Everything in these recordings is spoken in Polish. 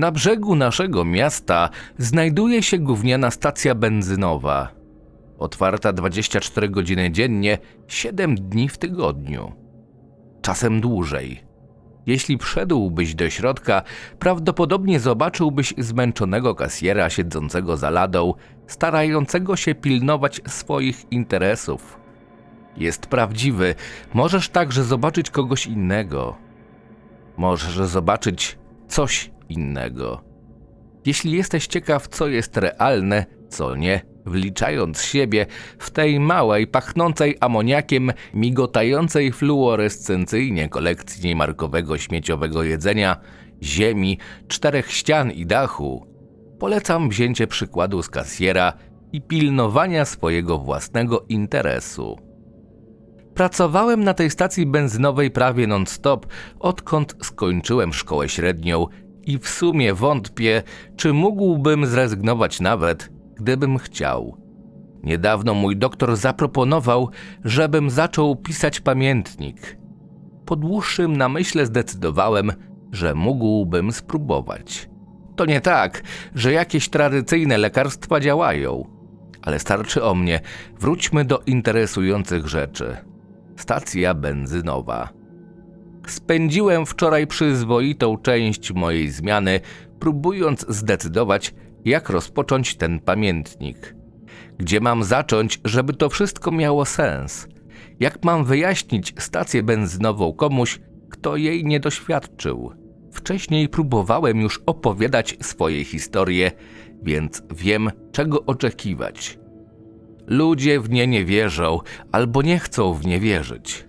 Na brzegu naszego miasta znajduje się gówniana stacja benzynowa. Otwarta 24 godziny dziennie, 7 dni w tygodniu. Czasem dłużej. Jeśli wszedłbyś do środka, prawdopodobnie zobaczyłbyś zmęczonego kasjera siedzącego za ladą, starającego się pilnować swoich interesów. Jest prawdziwy, możesz także zobaczyć kogoś innego. Możesz zobaczyć coś innego. Jeśli jesteś ciekaw, co jest realne, co nie, wliczając siebie w tej małej, pachnącej amoniakiem, migotającej fluorescencyjnie kolekcji niemarkowego śmieciowego jedzenia, ziemi, czterech ścian i dachu, polecam wzięcie przykładu z kasjera i pilnowania swojego własnego interesu. Pracowałem na tej stacji benzynowej prawie non-stop, odkąd skończyłem szkołę średnią i w sumie wątpię, czy mógłbym zrezygnować nawet, gdybym chciał. Niedawno mój doktor zaproponował, żebym zaczął pisać pamiętnik. Po dłuższym namyśle zdecydowałem, że mógłbym spróbować. To nie tak, że jakieś tradycyjne lekarstwa działają, ale starczy o mnie. Wróćmy do interesujących rzeczy. Stacja benzynowa. Spędziłem wczoraj przyzwoitą część mojej zmiany, próbując zdecydować, jak rozpocząć ten pamiętnik. Gdzie mam zacząć, żeby to wszystko miało sens? Jak mam wyjaśnić stację benzynową komuś, kto jej nie doświadczył? Wcześniej próbowałem już opowiadać swoje historie, więc wiem, czego oczekiwać. Ludzie w nie nie wierzą albo nie chcą w nie wierzyć.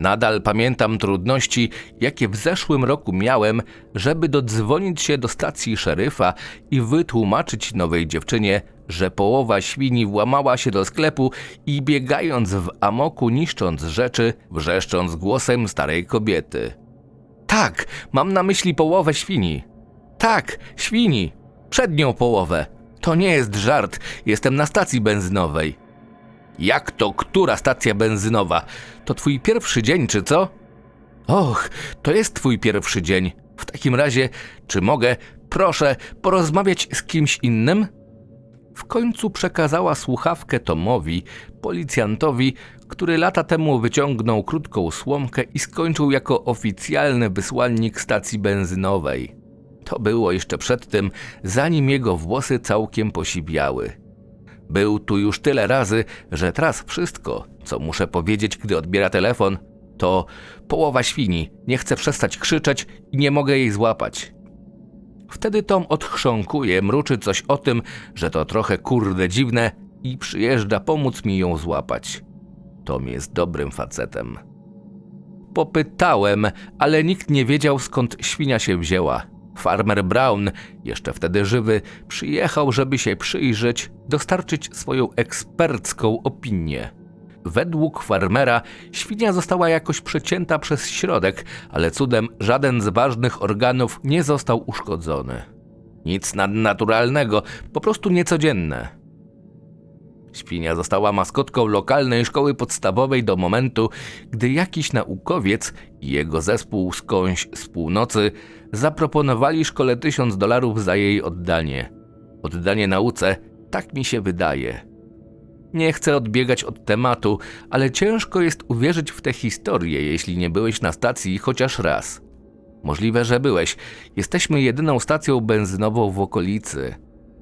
Nadal pamiętam trudności, jakie w zeszłym roku miałem, żeby dodzwonić się do stacji szeryfa i wytłumaczyć nowej dziewczynie, że połowa świni włamała się do sklepu i biegając w amoku, niszcząc rzeczy, wrzeszcząc głosem starej kobiety. Tak, mam na myśli połowę świni. Tak, świni. Przednią połowę. To nie jest żart, jestem na stacji benzynowej. Jak to, która stacja benzynowa? To twój pierwszy dzień, czy co? Och, to jest twój pierwszy dzień. W takim razie, czy mogę, proszę, porozmawiać z kimś innym? W końcu przekazała słuchawkę Tomowi, policjantowi, który lata temu wyciągnął krótką słomkę i skończył jako oficjalny wysłannik stacji benzynowej. To było jeszcze przed tym, zanim jego włosy całkiem posiwiały. Był tu już tyle razy, że teraz wszystko, co muszę powiedzieć, gdy odbiera telefon, to połowa świni, nie chcę przestać krzyczeć i nie mogę jej złapać. Wtedy Tom odchrząkuje, mruczy coś o tym, że to trochę kurde dziwne i przyjeżdża pomóc mi ją złapać. Tom jest dobrym facetem. Popytałem, ale nikt nie wiedział skąd świnia się wzięła. Farmer Brown, jeszcze wtedy żywy, przyjechał, żeby się przyjrzeć, dostarczyć swoją ekspercką opinię. Według farmera świnia została jakoś przecięta przez środek, ale cudem żaden z ważnych organów nie został uszkodzony. Nic nadnaturalnego, po prostu niecodzienne. Świnia została maskotką lokalnej szkoły podstawowej do momentu, gdy jakiś naukowiec i jego zespół skądś z północy zaproponowali szkole tysiąc dolarów za jej oddanie. Oddanie nauce, tak mi się wydaje. Nie chcę odbiegać od tematu, ale ciężko jest uwierzyć w tę historię, jeśli nie byłeś na stacji chociaż raz. Możliwe, że byłeś. Jesteśmy jedyną stacją benzynową w okolicy.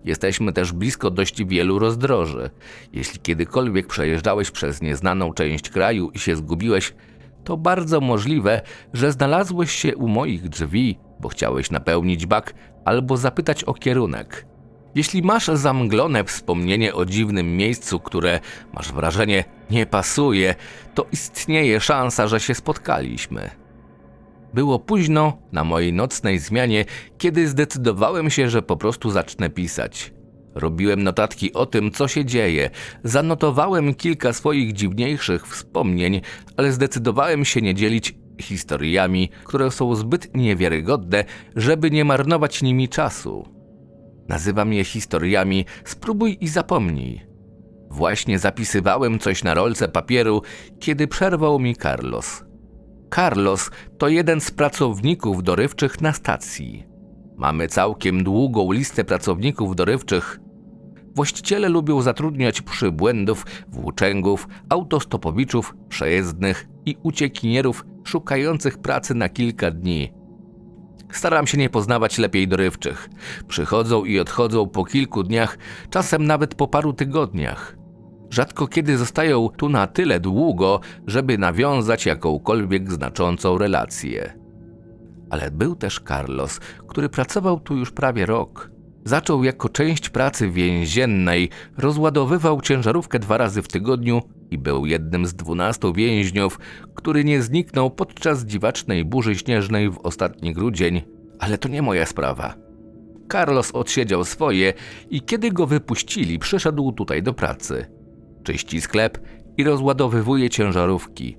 Jesteśmy też blisko dość wielu rozdroży. Jeśli kiedykolwiek przejeżdżałeś przez nieznaną część kraju i się zgubiłeś, to bardzo możliwe, że znalazłeś się u moich drzwi, bo chciałeś napełnić bak albo zapytać o kierunek. Jeśli masz zamglone wspomnienie o dziwnym miejscu, które masz wrażenie nie pasuje, to istnieje szansa, że się spotkaliśmy. Było późno na mojej nocnej zmianie, kiedy zdecydowałem się, że po prostu zacznę pisać. Robiłem notatki o tym, co się dzieje, zanotowałem kilka swoich dziwniejszych wspomnień, ale zdecydowałem się nie dzielić historiami, które są zbyt niewiarygodne, żeby nie marnować nimi czasu. Nazywam je historiami, spróbuj i zapomnij. Właśnie zapisywałem coś na rolce papieru, kiedy przerwał mi Carlos. Carlos to jeden z pracowników dorywczych na stacji. Mamy całkiem długą listę pracowników dorywczych. Właściciele lubią zatrudniać przybłędów, włóczęgów, autostopowiczów, przejezdnych i uciekinierów szukających pracy na kilka dni. Staram się nie poznawać lepiej dorywczych. Przychodzą i odchodzą po kilku dniach, czasem nawet po paru tygodniach. Rzadko kiedy zostają tu na tyle długo, żeby nawiązać jakąkolwiek znaczącą relację. Ale był też Carlos, który pracował tu już prawie rok. Zaczął jako część pracy więziennej, rozładowywał ciężarówkę dwa razy w tygodniu i był jednym z dwunastu więźniów, który nie zniknął podczas dziwacznej burzy śnieżnej w ostatni grudzień. Ale to nie moja sprawa. Carlos odsiedział swoje i kiedy go wypuścili, przyszedł tutaj do pracy. Czyści sklep i rozładowywuje ciężarówki.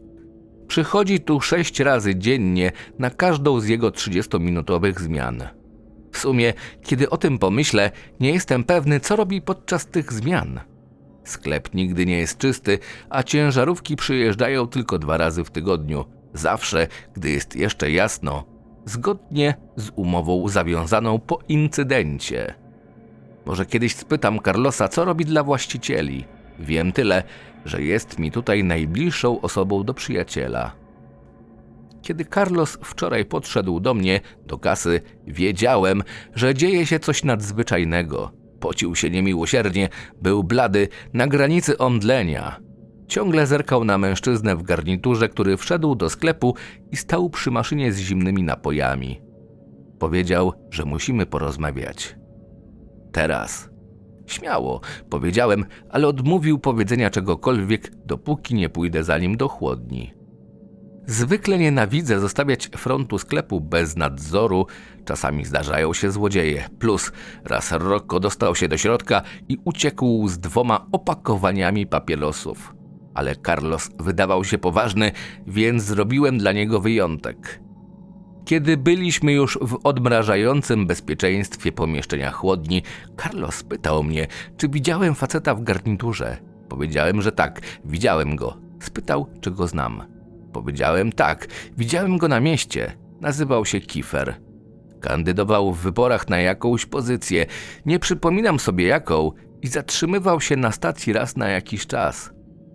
Przychodzi tu sześć razy dziennie na każdą z jego 30-minutowych zmian. W sumie, kiedy o tym pomyślę, nie jestem pewny, co robi podczas tych zmian. Sklep nigdy nie jest czysty, a ciężarówki przyjeżdżają tylko dwa razy w tygodniu, zawsze, gdy jest jeszcze jasno, zgodnie z umową zawiązaną po incydencie. Może kiedyś spytam Carlosa, co robi dla właścicieli. Wiem tyle, że jest mi tutaj najbliższą osobą do przyjaciela. Kiedy Carlos wczoraj podszedł do mnie, do kasy, wiedziałem, że dzieje się coś nadzwyczajnego. Pocił się niemiłosiernie, był blady, na granicy omdlenia. Ciągle zerkał na mężczyznę w garniturze, który wszedł do sklepu i stał przy maszynie z zimnymi napojami. Powiedział, że musimy porozmawiać. Teraz. Śmiało, powiedziałem, ale odmówił powiedzenia czegokolwiek, dopóki nie pójdę za nim do chłodni. Zwykle nienawidzę zostawiać frontu sklepu bez nadzoru. Czasami zdarzają się złodzieje. Plus raz Rocco dostał się do środka i uciekł z dwoma opakowaniami papierosów. Ale Carlos wydawał się poważny, więc zrobiłem dla niego wyjątek. Kiedy byliśmy już w odmrażającym bezpieczeństwie pomieszczenia chłodni, Carlos pytał mnie, czy widziałem faceta w garniturze. Powiedziałem, że tak, widziałem go. Spytał, czy go znam. Powiedziałem tak, widziałem go na mieście. Nazywał się Kifer. Kandydował w wyborach na jakąś pozycję, nie przypominam sobie jaką, i zatrzymywał się na stacji raz na jakiś czas.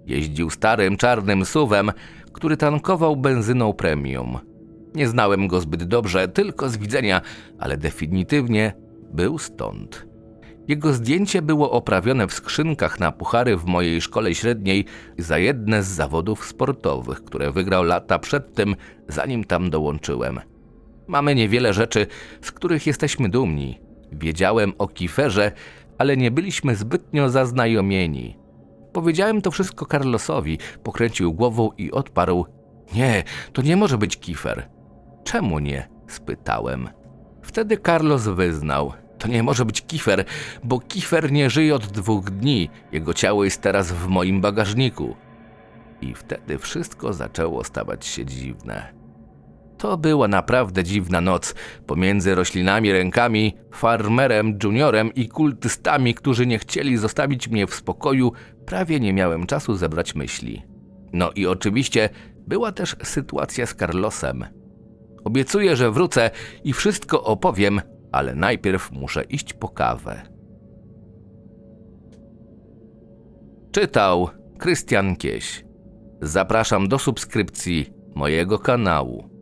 Jeździł starym czarnym suwem, który tankował benzyną premium. Nie znałem go zbyt dobrze, tylko z widzenia, ale definitywnie był stąd. Jego zdjęcie było oprawione w skrzynkach na puchary w mojej szkole średniej za jedne z zawodów sportowych, które wygrał lata przed tym, zanim tam dołączyłem. Mamy niewiele rzeczy, z których jesteśmy dumni. Wiedziałem o Kiferze, ale nie byliśmy zbytnio zaznajomieni. Powiedziałem to wszystko Carlosowi, pokręcił głową i odparł: Nie, to nie może być Kifer. Czemu nie? spytałem. Wtedy Carlos wyznał: To nie może być Kifer, bo Kifer nie żyje od dwóch dni. Jego ciało jest teraz w moim bagażniku. I wtedy wszystko zaczęło stawać się dziwne. To była naprawdę dziwna noc. Pomiędzy roślinami rękami, farmerem, juniorem i kultystami, którzy nie chcieli zostawić mnie w spokoju, prawie nie miałem czasu zebrać myśli. No i oczywiście była też sytuacja z Carlosem. Obiecuję, że wrócę i wszystko opowiem, ale najpierw muszę iść po kawę. Czytał Krystian Kieś. Zapraszam do subskrypcji mojego kanału.